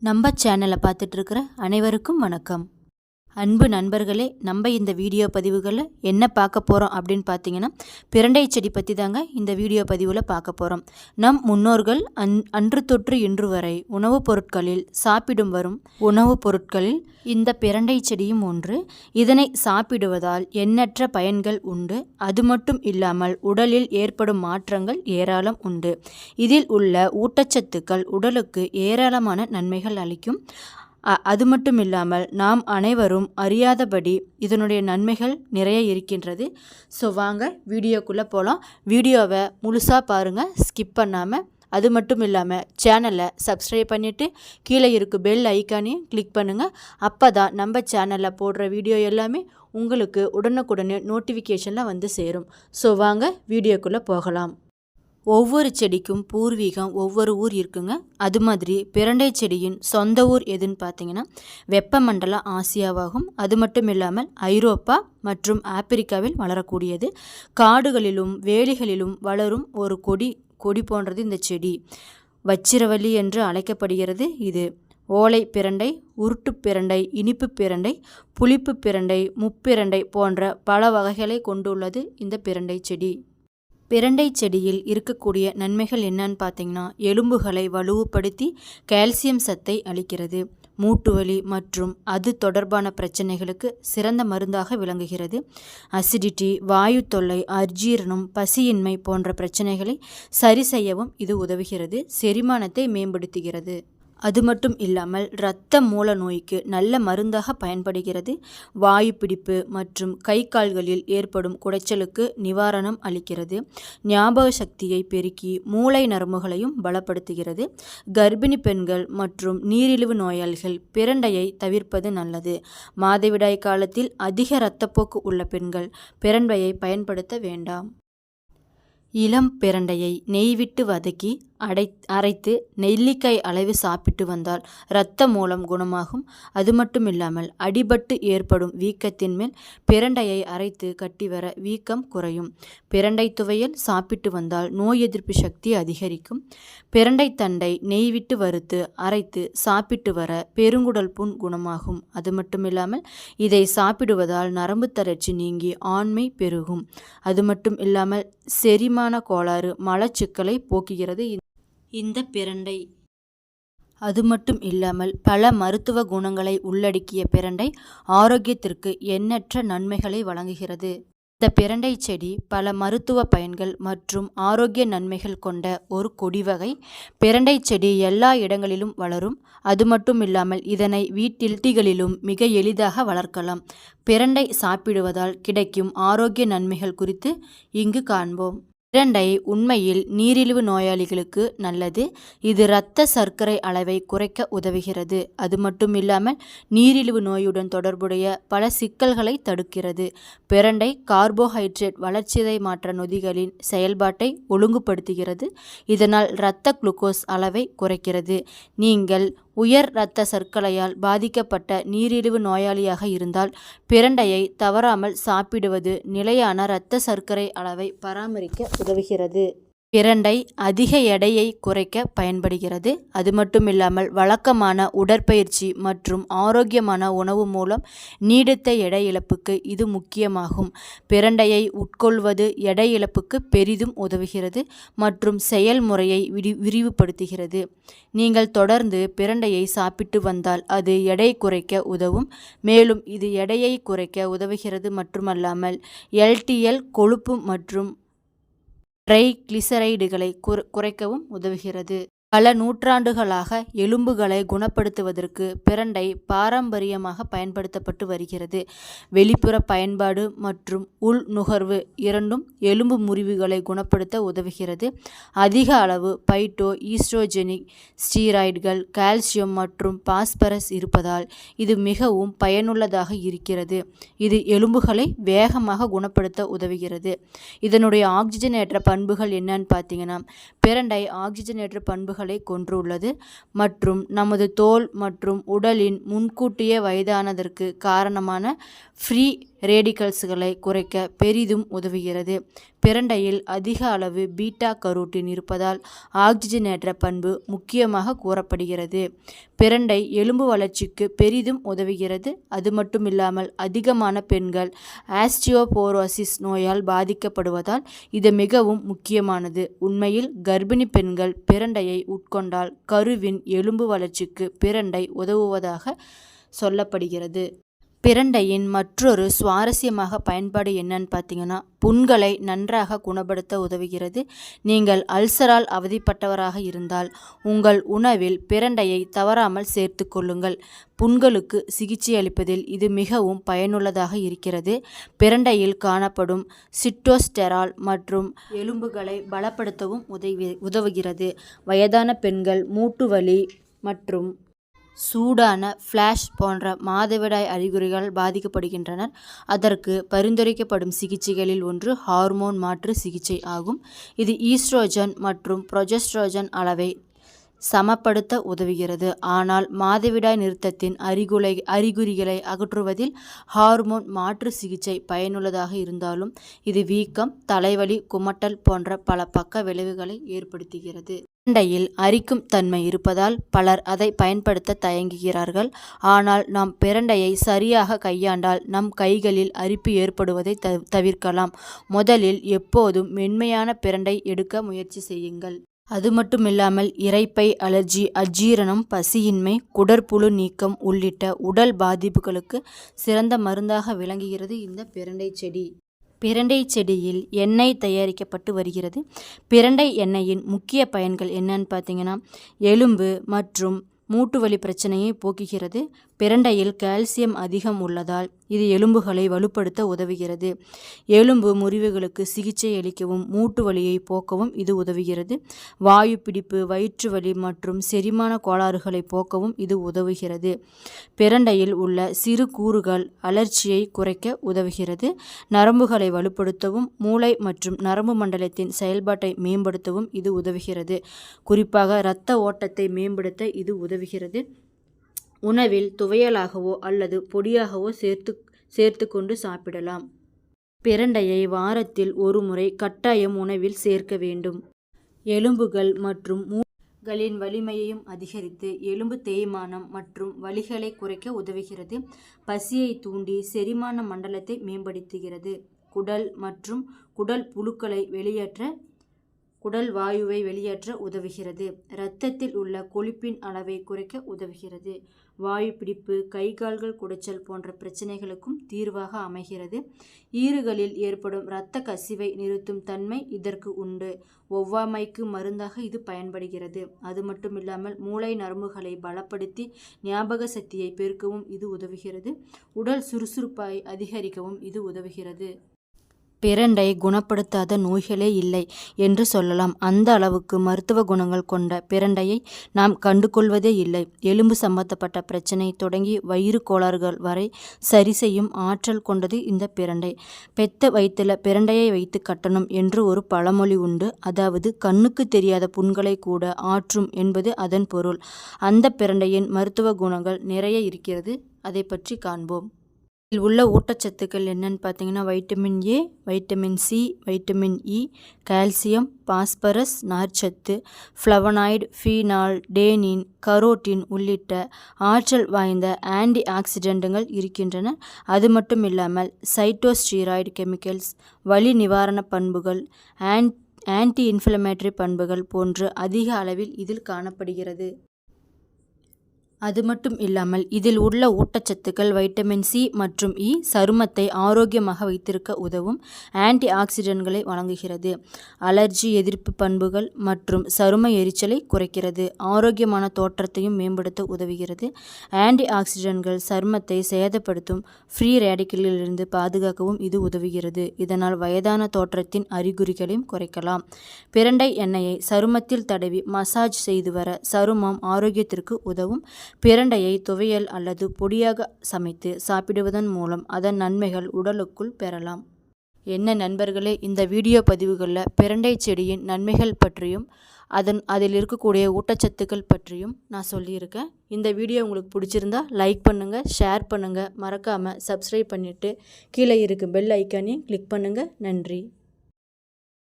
நம்ம சேனலை பார்த்துட்ருக்கிற அனைவருக்கும் வணக்கம். அன்பு நண்பர்களே நம்ம இந்த வீடியோ பதிவுகளில் என்ன பார்க்க போகிறோம் அப்படின்னு பார்த்தீங்கன்னா பிரண்டை செடி பற்றி தாங்க இந்த வீடியோ பதிவில் பார்க்க போகிறோம் நம் முன்னோர்கள் அன் அன்று தொற்று இன்று வரை உணவுப் பொருட்களில் சாப்பிடும் வரும் உணவுப் பொருட்களில் இந்த பிரண்டை செடியும் ஒன்று. இதனை சாப்பிடுவதால் எண்ணற்ற பயன்கள் உண்டு. அது மட்டும் இல்லாமல் உடலில் ஏற்படும் மாற்றங்கள் ஏராளம் உண்டு. இதில் உள்ள ஊட்டச்சத்துக்கள் உடலுக்கு ஏராளமான நன்மைகள் அளிக்கும். அது மட்டும் இல்லாமல் நாம் அனைவரும் அறியாதபடி இதனுடைய நன்மைகள் நிறைய இருக்கின்றது. ஸோ வாங்க வீடியோக்குள்ளே போகலாம் வீடியோவை முழுசாக பாருங்கள் ஸ்கிப் பண்ணாமல் அது மட்டும் இல்லாமல் சேனலை சப்ஸ்கிரைப் பண்ணிவிட்டு கீழே இருக்கும் பெல் ஐக்கானையும் கிளிக் பண்ணுங்கள் அப்போ தான் நம்ம சேனலில் போடுற வீடியோ எல்லாமே உங்களுக்கு உடனுக்குடனே நோட்டிஃபிகேஷனில் வந்து சேரும். ஸோ வாங்க வீடியோக்குள்ளே போகலாம். ஒவ்வொரு செடிக்கும் பூர்வீகம் ஒவ்வொரு ஊர் இருக்குங்க. அது மாதிரி பிரண்டை செடியின் சொந்த ஊர் எதுன்னு பார்த்தீங்கன்னா வெப்பமண்டல ஆசியாவாகும். அது மட்டும் இல்லாமல் ஐரோப்பா மற்றும் ஆப்பிரிக்காவில் வளரக்கூடியது. காடுகளிலும் வேலிகளிலும் வளரும் ஒரு கொடி கொடி போன்றது இந்த செடி. வச்சிரவள்ளி என்று அழைக்கப்படுகிறது இது. ஓலை பிரண்டை உருட்டு பிரண்டை இனிப்பு பிரண்டை புளிப்பு பிரண்டை முப்பிரண்டை போன்ற பல வகைகளை கொண்டுள்ளது இந்த பிரண்டை செடி. பிரண்டை செடியில் இருக்கக்கூடிய நன்மைகள் என்னன்னு பார்த்தீங்கன்னா எலும்புகளை வலுவுபடுத்தி கால்சியம் சத்தை அளிக்கிறது. மூட்டு வலி மற்றும் அது தொடர்பான பிரச்சனைகளுக்கு சிறந்த மருந்தாக விளங்குகிறது. அசிடிட்டி வாயு தொல்லை அஜீரணம் பசியின்மை போன்ற பிரச்சனைகளை சரி செய்யவும் இது உதவுகிறது. செரிமானத்தை மேம்படுத்துகிறது. அது மட்டும் இல்லாமல் இரத்த மூல நோய்க்கு நல்ல மருந்தாக பயன்படுகிறது. வாயு பிடிப்பு மற்றும் கை கால்களில் ஏற்படும் குடைச்சலுக்கு நிவாரணம் அளிக்கிறது. ஞாபக சக்தியை பெருக்கி மூளை நரம்புகளையும் பலப்படுத்துகிறது. கர்ப்பிணி பெண்கள் மற்றும் நீரிழிவு நோயாளிகள் பிரண்டையை தவிர்ப்பது நல்லது. மாதவிடாய் காலத்தில் அதிக இரத்தப்போக்கு உள்ள பெண்கள் பிரண்டையை பயன்படுத்த வேண்டாம். இளம் பிரண்டையை நெய்விட்டு வதக்கி அடை அரைத்து நெல்லிக்காய் அளவு சாப்பிட்டு வந்தால் இரத்த மூலம் குணமாகும். அது மட்டும் இல்லாமல் அடிபட்டு ஏற்படும் வீக்கத்தின் மேல் பிரண்டையை அரைத்து கட்டி வர வீக்கம் குறையும். பிரண்டை துவையல் சாப்பிட்டு வந்தால் நோய் எதிர்ப்பு சக்தி அதிகரிக்கும். பிரண்டை தண்டை நெய் விட்டு வறுத்து அரைத்து சாப்பிட்டு வர பெருங்குடல் புண் குணமாகும். அது மட்டும் இல்லாமல் இதை சாப்பிடுவதால் நரம்பு தளர்ச்சி நீங்கி ஆண்மை பெருகும். அது மட்டும் இல்லாமல் செரிமான கோளாறு மலச்சிக்கலை போக்குகிறது. இந்த பிரண்டை. அது மட்டும் இல்லாமல் பல மருத்துவ குணங்களை உள்ளடக்கிய பிரண்டை ஆரோக்கியத்திற்கு எண்ணற்ற நன்மைகளை வழங்குகிறது. இந்த பிரண்டை செடி பல மருத்துவ பயன்கள் மற்றும் ஆரோக்கிய நன்மைகள் கொண்ட ஒரு கொடி வகை. பிரண்டை செடி எல்லா இடங்களிலும் வளரும். அது மட்டும் இல்லாமல் இதனை வீட்டில் டீகளிலும் மிக எளிதாக வளர்க்கலாம். பிரண்டை சாப்பிடுவதால் கிடைக்கும் ஆரோக்கிய நன்மைகள் குறித்து இங்கு காண்போம். பிரண்டை உண்மையில் நீரிழிவு நோயாளிகளுக்கு நல்லது. இது இரத்த சர்க்கரை அளவை குறைக்க உதவுகிறது. அது மட்டும் இல்லாமல் நீரிழிவு நோயுடன் தொடர்புடைய பல சிக்கல்களை தடுக்கிறது. பிரண்டை கார்போஹைட்ரேட் வளர்ச்சிதை மாற்ற நொதிகளின் செயல்பாட்டை ஒழுங்குபடுத்துகிறது. இதனால் இரத்த குளுக்கோஸ் அளவை குறைக்கிறது. நீங்கள் உயர் இரத்த சர்க்கரையால் பாதிக்கப்பட்ட நீரிழிவு நோயாளியாக இருந்தால் பிரண்டையை தவறாமல் சாப்பிடுவது நிலையான இரத்த சர்க்கரை அளவை பராமரிக்க உதவுகிறது. பிரண்டை அதிக எடையை குறைக்க பயன்படுகிறது. அது மட்டும் இல்லாமல் வழக்கமான உடற்பயிற்சி மற்றும் ஆரோக்கியமான உணவு மூலம் நீடித்த எடை இழப்புக்கு இது முக்கியமாகும். பிரண்டையை உட்கொள்வது எடை இழப்புக்கு பெரிதும் உதவுகிறது மற்றும் செயல்முறையை விரி விரிவுபடுத்துகிறது. நீங்கள் தொடர்ந்து பிரண்டையை சாப்பிட்டு வந்தால் அது எடை குறைக்க உதவும். மேலும் இது எடையை குறைக்க உதவுகிறது. மட்டுமல்லாமல் எல்டிஎல் கொழுப்பு மற்றும் ட்ரைக்ளிசரைடுகளை குற குறைக்கவும் உதவுகிறது. பல நூற்றாண்டுகளாக எலும்புகளை குணப்படுத்துவதற்கு பிரண்டை பாரம்பரியமாக பயன்படுத்தப்பட்டு வருகிறது. வெளிப்புற பயன்பாடு மற்றும் உள் நுகர்வு இரண்டும் எலும்பு முறிவுகளை குணப்படுத்த உதவுகிறது. அதிக அளவு பைட்டோ ஈஸ்ட்ரோஜெனிக் ஸ்டீராய்டுகள் கால்சியம் மற்றும் பாஸ்பரஸ் இருப்பதால் இது மிகவும் பயனுள்ளதாக இருக்கிறது. இது எலும்புகளை வேகமாக குணப்படுத்த உதவுகிறது. இதனுடைய ஆக்சிஜனேற்ற பண்புகள் என்னன்னு பார்த்தீங்கன்னா பிரண்டை ஆக்சிஜனேற்ற பண்புகள் கொன்றுள்ளது மற்றும் நமது தோல் மற்றும் உடலின் முன்கூட்டிய வயதானதற்கு காரணமான ஃப்ரீ ரேடிக்கல்ஸ்களை குறைக்க பெரிதும் உதவுகிறது. பிரண்டையில் அதிக அளவு பீட்டா கரோட்டின் இருப்பதால் ஆக்சிஜனேற்ற பண்பு முக்கியமாக கூறப்படுகிறது. பிரண்டை எலும்பு வளர்ச்சிக்கு பெரிதும் உதவுகிறது. அது மட்டும் இல்லாமல் அதிகமான பெண்கள் ஆஸ்டியோபோரோசிஸ் நோயால் பாதிக்கப்படுவதால் இது மிகவும் முக்கியமானது. உண்மையில் கர்ப்பிணி பெண்கள் பிரண்டையை உட்கொண்டால் கருவின் எலும்பு வளர்ச்சிக்கு பிரண்டை உதவுவதாக சொல்லப்படுகிறது. பிரண்டையின் மற்றொரு சுவாரஸ்யமாக பயன்பாடு என்னன்னு பார்த்தீங்கன்னா புண்களை நன்றாக குணப்படுத்த உதவுகிறது. நீங்கள் அல்சரால் அவதிப்பட்டவராக இருந்தால் உங்கள் உணவில் பிரண்டையை தவறாமல் சேர்த்து கொள்ளுங்கள். புண்களுக்கு சிகிச்சை அளிப்பதில் இது மிகவும் பயனுள்ளதாக இருக்கிறது. பிரண்டையில் காணப்படும் சிட்டோஸ்டெரால் மற்றும் எலும்புகளை பலப்படுத்தவும் உதவி உதவுகிறது. வயதான பெண்கள் மூட்டு வலி மற்றும் சூடான ஃப்ளாஷ் போன்ற மாதவிடாய் அறிகுறிகள் பாதிக்கப்படுகின்றனர். அதற்கு பரிந்துரைக்கப்படும் சிகிச்சைகளில் ஒன்று ஹார்மோன் மாற்று சிகிச்சை ஆகும். இது ஈஸ்ட்ரோஜன் மற்றும் ப்ரொஜெஸ்ட்ரோஜன் அளவை சமப்படுத்த உதவுகிறது. ஆனால் மாதவிடாய் நிறுத்தத்தின் அறிகுலை அறிகுறிகளை அகற்றுவதில் ஹார்மோன் மாற்று சிகிச்சை பயனுள்ளதாக இருந்தாலும் இது வீக்கம் தலைவலி குமட்டல் போன்ற பல பக்க விளைவுகளை ஏற்படுத்துகிறது. பிரண்டையில் அரிக்கும் தன்மை இருப்பதால் பலர் அதை பயன்படுத்த தயங்குகிறார்கள். ஆனால் நாம் பிரண்டையை சரியாக கையாண்டால் நம் கைகளில் அரிப்பு ஏற்படுவதை தவிர்க்கலாம். முதலில் எப்போதும் மென்மையான பிரண்டை எடுக்க முயற்சி செய்யுங்கள். அது மட்டுமில்லாமல் இரைப்பை அலர்ஜி அஜீரணம் பசியின்மை குடற்புழு நீக்கம் உள்ளிட்ட உடல் பாதிப்புகளுக்கு சிறந்த மருந்தாக விளங்குகிறது இந்த பிரண்டை செடி. பிரண்டை செடியில் எண்ணெய் தயாரிக்கப்பட்டு வருகிறது. பிரண்டை எண்ணெயின் முக்கிய பயன்கள் என்னன்னு பார்த்தீங்கன்னா எலும்பு மற்றும் மூட்டு வலி பிரச்சனையை போக்குகிறது. பிரண்டையில் கால்சியம் அதிகம் உள்ளதால் இது எலும்புகளை வலுப்படுத்த உதவுகிறது. எலும்பு முறிவுகளுக்கு சிகிச்சை அளிக்கவும் மூட்டு வலியை போக்கவும் இது உதவுகிறது. வாயு பிடிப்பு வயிற்று வலி மற்றும் செரிமான கோளாறுகளை போக்கவும் இது உதவுகிறது. பிரண்டையில் உள்ள சிறு கூறுகள் அலர்ச்சியை குறைக்க உதவுகிறது. நரம்புகளை வலுப்படுத்தவும் மூளை மற்றும் நரம்பு மண்டலத்தின் செயல்பாட்டை மேம்படுத்தவும் இது உதவுகிறது. குறிப்பாக இரத்த ஓட்டத்தை மேம்படுத்த இது உதவுகிறது. உணவில் துவையலாகவோ அல்லது பொடியாகவோ சேர்த்து சேர்த்து கொண்டு சாப்பிடலாம். பிரண்டையை வாரத்தில் ஒரு முறை கட்டாயம் உணவில் சேர்க்க வேண்டும். எலும்புகள் மற்றும் மூகளின் வலிமையையும் அதிகரித்து எலும்பு தேய்மானம் மற்றும் வலிகளை குறைக்க உதவுகிறது. பசியை தூண்டி செரிமான மண்டலத்தை மேம்படுத்துகிறது. குடல் மற்றும் குடல் புழுக்களை வெளியேற்ற உடல் வாயுவை வெளியேற்ற உதவுகிறது. இரத்தத்தில் உள்ள கொழுப்பின் அளவை குறைக்க உதவுகிறது. வாயு பிடிப்பு கை கால்கள் குடைச்சல் போன்ற பிரச்சனைகளுக்கும் தீர்வாக அமைகிறது. ஈறுகளில் ஏற்படும் இரத்த கசிவை நிறுத்தும் தன்மை இதற்கு உண்டு. ஒவ்வாமைக்கு மருந்தாக இது பயன்படுகிறது. அது மட்டுமில்லாமல் மூளை நரம்புகளை பலப்படுத்தி ஞாபக சக்தியை பெருக்கவும் இது உதவுகிறது. உடல் சுறுசுறுப்பாய் அதிகரிக்கவும் இது உதவுகிறது. பிரண்டை குணப்படுத்தாத நோய்களே இல்லை என்று சொல்லலாம். அந்த அளவுக்கு மருத்துவ குணங்கள் கொண்ட பிரண்டையை நாம் கண்டுகொள்வதே இல்லை. எலும்பு சம்பந்தப்பட்ட பிரச்சனை தொடங்கி வயிறு கோளாறுகள் வரை சரி செய்யும் ஆற்றல் கொண்டது இந்த பிரண்டை பெத்த வயிற்றுல பிரண்டையை வைத்து கட்டணும் என்று ஒரு பழமொழி உண்டு. அதாவது கண்ணுக்கு தெரியாத புண்களை கூட ஆற்றும் என்பது அதன் பொருள். அந்த பிரண்டையின் மருத்துவ குணங்கள் நிறைய இருக்கிறது. அதை பற்றி காண்போம். இதில் உள்ள ஊட்டச்சத்துக்கள் என்னென்னு பார்த்தீங்கன்னா vitamin A vitamin C vitamin E calcium phosphorus நார்ச்சத்து ஃப்ளவனாய்டு ஃபீனால் டேனின் கரோட்டின் உள்ளிட்ட ஆற்றல் வாய்ந்த ஆன்டி ஆக்சிடென்ட்டுகள் இருக்கின்றன. அது மட்டும் இல்லாமல் சைட்டோஸ்டீராய்டு கெமிக்கல்ஸ் வலி நிவாரண பண்புகள் ஆன் ஆன்டி இன்ஃப்ளமேட்டரி பண்புகள் போன்று அதிக அளவில் இதில் காணப்படுகிறது. அது மட்டும் இல்லாமல் இதில் உள்ள ஊட்டச்சத்துக்கள் வைட்டமின் சி மற்றும் இ சருமத்தை ஆரோக்கியமாக வைத்திருக்க உதவும் ஆன்டி ஆக்சிடென்ட்களை வழங்குகிறது. அலர்ஜி எதிர்ப்பு பண்புகள் மற்றும் சரும எரிச்சலை குறைக்கிறது. ஆரோக்கியமான தோற்றத்தையும் மேம்படுத்த உதவுகிறது. ஆன்டி ஆக்சிடென்ட்கள் சருமத்தை சேதப்படுத்தும் ஃப்ரீ ரேடிக்கலிலிருந்து பாதுகாக்கவும் இது உதவுகிறது. இதனால் வயதான தோற்றத்தின் அறிகுறிகளையும் குறைக்கலாம். பிரண்டை எண்ணெயை சருமத்தில் தடவி மசாஜ் செய்து வர சருமம் ஆரோக்கியத்திற்கு உதவும் பிரண்டையை துவையல் அல்லது பொடியாக சமைத்து சாப்பிடுவதன் மூலம் அதன் நன்மைகள் உடலுக்குள் பெறலாம். என்ன நண்பர்களே இந்த வீடியோ பதிவுகளில் பிரண்டை செடியின் நன்மைகள் பற்றியும் அதன் அதில் இருக்கக்கூடிய ஊட்டச்சத்துக்கள் பற்றியும் நான் சொல்லியிருக்கேன். இந்த வீடியோ உங்களுக்கு பிடிச்சிருந்தா லைக் பண்ணுங்கள் ஷேர் பண்ணுங்கள் மறக்காமல் சப்ஸ்கிரைப் பண்ணிவிட்டு கீழே இருக்கும் பெல் ஐக்கானையும் கிளிக் பண்ணுங்கள் நன்றி.